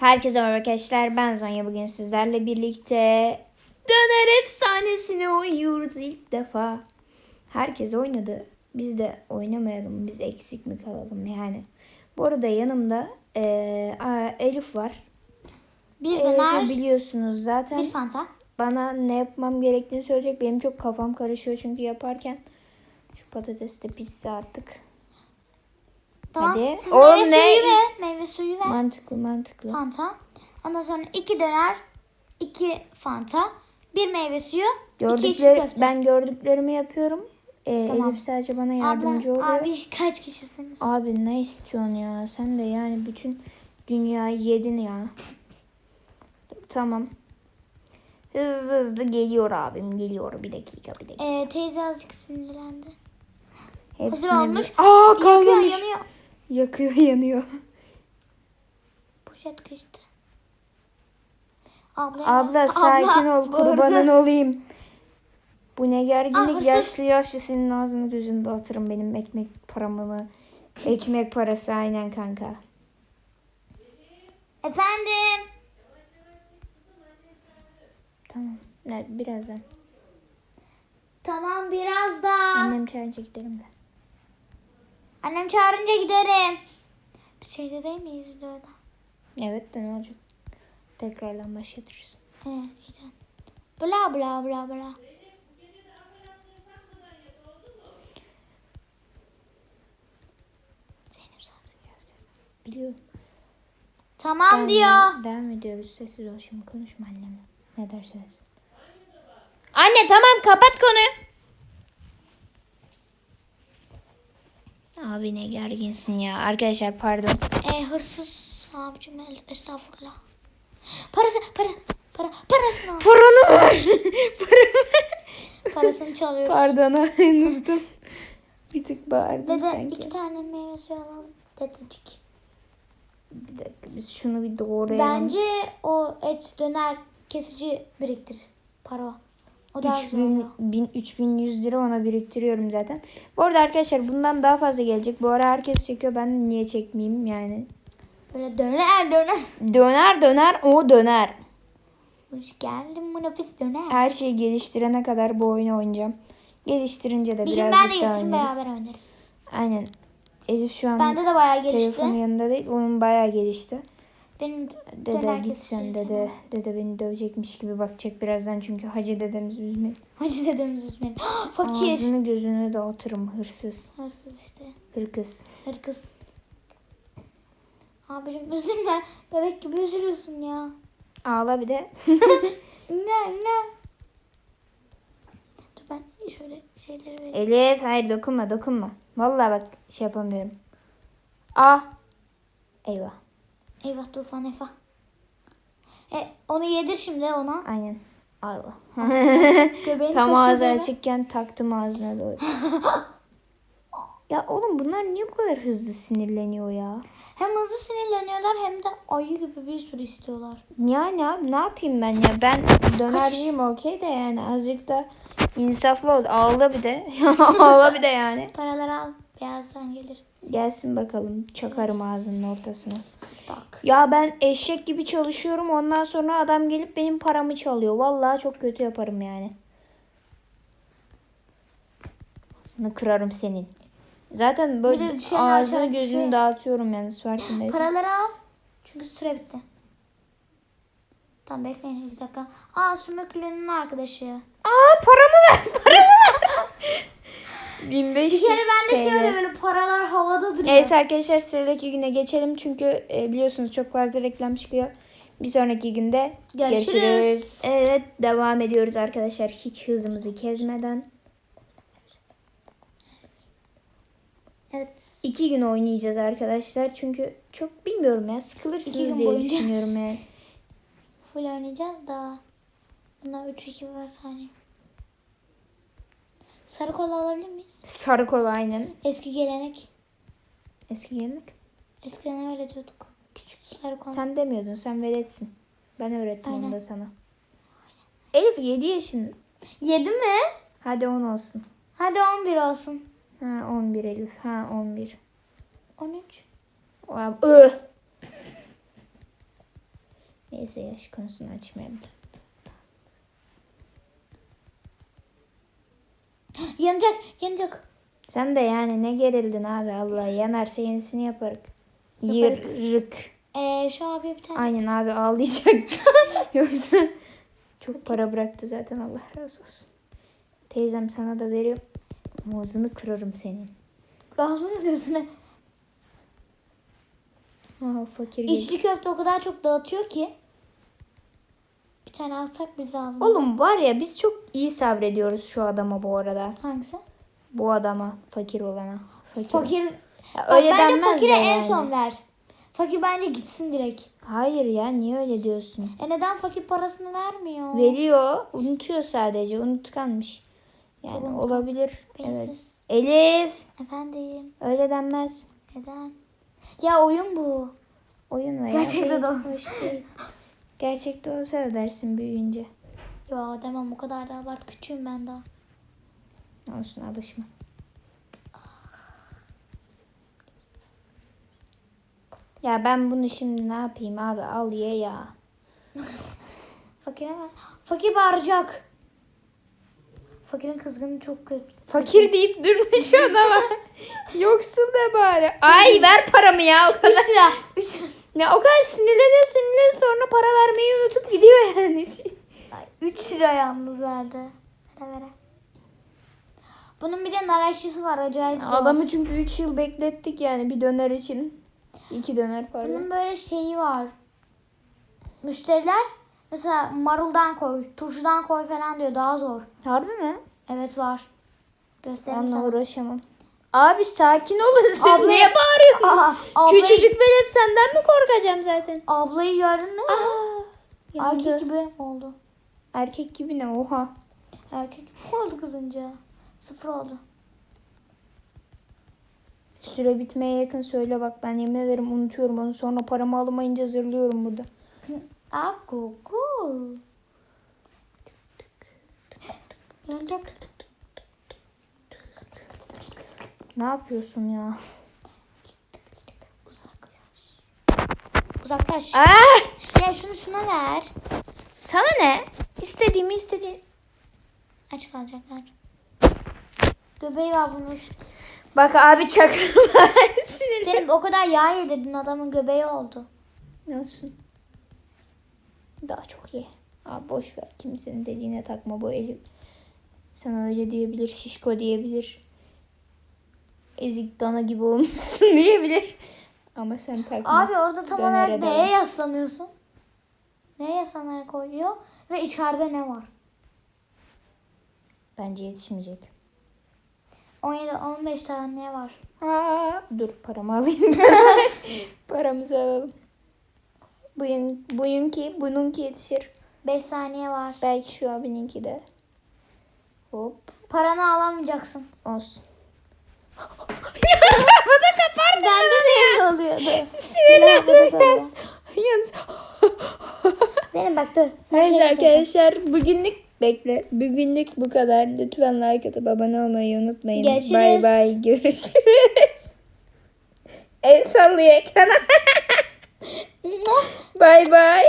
Herkese merhaba arkadaşlar. Ben Zonya. Bugün sizlerle birlikte Döner efsanesini oynuyoruz ilk defa. Herkes oynadı. Biz de oynamayalım. Biz eksik mi kalalım yani. Bu arada yanımda eee, a- Elif var. Bir Elif'i döner, biliyorsunuz zaten. bir fanta. Bana ne yapmam gerektiğini söyleyecek. Benim çok kafam karışıyor çünkü yaparken. Şu patatesi de pişse artık. Tamam. Hadi. Siz Oğlum meyve ne? suyu ve meyve suyu ve Mantıklı mantıklı. fanta. Ondan sonra iki döner, iki fanta, bir meyve suyu, iki içli Gördükleri, köfte. ben gördüklerimi yapıyorum. Ee, Tamam. Elif sadece bana yardımcı Abla, oluyor. abi kaç kişisiniz? Abi ne istiyorsun ya? Sen de yani bütün dünyayı yedin ya. Tamam. Hızlı hızlı geliyor abim. Geliyor. Bir dakika bir dakika. Ee, teyze azıcık sinirlendi. Hepsini hazır olmuş. bir- Aa Yakıyor, kalmamış. yanıyor. Yakıyor yanıyor. Poşet kaçtı. Abla, Abla sakin ol bağırdı. kurbanın olayım. Bu ne Ah, gerginlik hırsız. yaşlı yaşlı senin ağzını düzünü dağıtırım benim ekmek paramı mı? Ekmek parası aynen kanka. Efendim. Tamam. Ne, birazdan. Tamam birazdan. Annem çağırınca gidelim de. Annem çağırınca giderim. Biz şeyde değil miyiz videoda? Evet de ne olacak? Tekrardan başlatırız. Evet, tamam. Bla bla bla bla. Zeynep sadece. Biliyorum. Tamam Devam- diyor. Devam ediyoruz. Sessiz ol şimdi konuşma annemle. Ne derseniz. Anne tamam kapat konuyu. Abi ne gerginsin ya. Arkadaşlar pardon. E, hırsız abicim estağfurullah. Parası parası para parasını al. Paranı ver. Parasını çalıyoruz. Pardon unuttum. Bir tık bağırdım Dede sanki. iki tane meyve suyu alalım. Dedecik. Bir dakika biz şunu bir doğrayalım. Bence o et döner kesici biriktir. Para o. Güzel 3000, oluyor. 1000, 3100 lira ona biriktiriyorum zaten. Bu arada arkadaşlar bundan daha fazla gelecek. Bu ara herkes çekiyor. Ben niye çekmeyeyim yani. Böyle döner döner. Döner döner o döner. Hoş geldin bu nefis döner. Her şeyi geliştirene kadar bu oyunu oynayacağım. Geliştirince de Bir gün birazcık ben de daha oynarız. beraber oynarız. Aynen. Elif şu an Bende de bayağı telefonun gelişti. yanında değil. Onun bayağı gelişti. Benim Dede döner git sen falan. dede. Dede beni dövecekmiş gibi bakacak birazdan çünkü hacı dedemiz üzmeyin. Hacı dedemiz ismi. Fakir. Ağzını gözünü dağıtırım hırsız. Hırsız işte. Hırkız. Hırkız. Abicim üzülme. Bebek gibi üzülüyorsun ya. Ağla bir de. Ne ne? Dur ben şöyle şeyleri vereyim. Elif hayır dokunma dokunma. Vallahi bak şey yapamıyorum. Ah. Eyvah. Eyvah tufan eyvah. E, onu yedir şimdi ona. Aynen. Göbeğini Tam ağzı açıkken taktım ağzına doğru. ya oğlum bunlar niye bu kadar hızlı sinirleniyor ya? Hem hızlı sinirleniyorlar hem de ayı gibi bir sürü istiyorlar. Yani abi ne yapayım ben ya? Ben dönerciyim okey de yani azıcık da insaflı ol. Ağla bir de. Ağla bir de yani. Paraları al. Birazdan gelir. Gelsin bakalım çakarım ağzının ortasına. Tak. Ya ben eşek gibi çalışıyorum ondan sonra adam gelip benim paramı çalıyor. Vallahi çok kötü yaparım yani. Sana kırarım senin. Zaten Bir böyle ağzını gözünü şey- dağıtıyorum yalnız farkındaysan. Paraları al. Çünkü süre bitti. Tamam bekleyin iki dakika. Aa sümüklünün arkadaşı. Aa paramı ver paramı ver. 1500 Bir kere bende şey TL. öyle böyle paralar havada duruyor. Neyse arkadaşlar sıradaki güne geçelim çünkü e, biliyorsunuz çok fazla reklam çıkıyor. Bir sonraki günde Görüşürüz. görüşürüz. Evet devam ediyoruz arkadaşlar hiç hızımızı kesmeden. Evet. İki gün oynayacağız arkadaşlar çünkü çok bilmiyorum ya sıkılırsınız İki gün diye boyunca. düşünüyorum yani. Full oynayacağız da. Bunda 3 2 var saniye. Sarı kola alabilir miyiz? Sarı kola aynen. Eski gelenek. Eski gelenek. Eskiden öyle diyorduk. Küçük sarı kola. Sen demiyordun sen veletsin. Ben öğrettim onu Aynen. da sana. Elif 7 yaşın. 7 mi? Hadi 10 olsun. Hadi 11 olsun. Ha 11 Elif. Ha 11. 13. Ö. Neyse yaş konusunu açmayalım. Yanacak, yanacak. Sen de yani ne gerildin abi Allah yanarsa yenisini. Yaparık. Yırık. Ee, şu abi bir tane. Aynen abi ağlayacak. Yoksa çok para bıraktı zaten Allah razı olsun. Teyzem sana da veriyorum. Ağzını kırarım senin. Gazlı gözüne. Aha fakir gibi. İçli köfte o kadar çok dağıtıyor ki. Bir tane alsak biz lazım. Oğlum var ya biz çok iyi sabrediyoruz şu adama bu arada. Hangisi? Bu adama fakir olana. Fakir. Fakir. Ya Bak, öyle bence fakire de en yani. son ver. Fakir bence gitsin direkt. Hayır ya niye öyle diyorsun? E neden fakir parasını vermiyor? Veriyor. Unutuyor sadece. Unutkanmış. Yani Unutkan. olabilir. Evet. Beyinsiz. Elif. Efendim. Öyle denmez. Neden? Ya oyun bu. Oyun veya Gerçekte de olsa. hoş değil. Gerçekte olsa da dersin büyüyünce. Ya demem o kadar da abart. Küçüğüm ben daha. Olsun alışma. Ya ben bunu şimdi ne yapayım abi al ye ya. Fakire ver. Fakir bağıracak. Fakirin kızgını çok kötü. Fakir deyip durma şu adama. Yoksul da bari. Ay ver paramı ya o 3 kadar. lira. 3 lira. Ne o kadar sinirleniyor sinirleniyor sonra para vermeyi unutup gidiyor yani. 3 lira yalnız verdi. Vere vere. Bunun bir de nar ekşisi var acayip zor. Adamı çünkü 3 yıl beklettik yani bir döner için. 2 döner pardon. Bunun böyle şeyi var. Müşteriler mesela maruldan koy, turşudan koy falan diyor daha zor. Harbi mi? Evet var. Göstereyim Onunla sana. uğraşamam. Abi sakin olun siz Abla- niye bağırıyorsunuz? Aa, ablayı, Küçücük velet senden mi korkacağım zaten? ablayı gördün değil mi? Aa, yandı. Erkek gibi oldu. Erkek gibi ne oha. Erkek gibi oldu kızınca. Sıfır oldu. Süre bitmeye yakın söyle bak ben yemin ederim unutuyorum onu sonra paramı alamayınca zırlıyorum burada. Aa kuku. Yanacak. Ne yapıyorsun ya? Uzaklaş. Uzaklaş. Aa! Ya şunu şuna ver. Sana ne? İstediğimi istediğim. Aç kalacaklar. Göbeği var bunun. Bak abi çakırma. Sinirli. Senin o kadar yağ yedirdin adamın göbeği oldu. Olsun. Daha çok ye. Abi boş ver. Kimsenin dediğine takma bu Elif. Sana öyle diyebilir. Şişko diyebilir. Ezik dana gibi olmuşsun diyebilir. Ama sen takma. Abi orada tam Dönere olarak devam. neye yaslanıyorsun? Neye yaslanarak koyuyor? Ve içeride ne var? Bence yetişmeyecek. 17-15 tane ne var? Aa, dur paramı alayım. Paramızı alalım. Bugün, bugünkü, bununki yetişir. 5 saniye var. Belki şu abininki de. Hop. Paranı alamayacaksın. Olsun. Bende de öyle oluyordu. Sinirlenmekten. Yalnız. Zeynep bak dur. Neyse arkadaşlar bugünlük bekle. Bugünlük bu kadar. Lütfen like atıp abone olmayı unutmayın. Görüşürüz. Bay bay. Görüşürüz. El sallıyor ekrana. bay bay.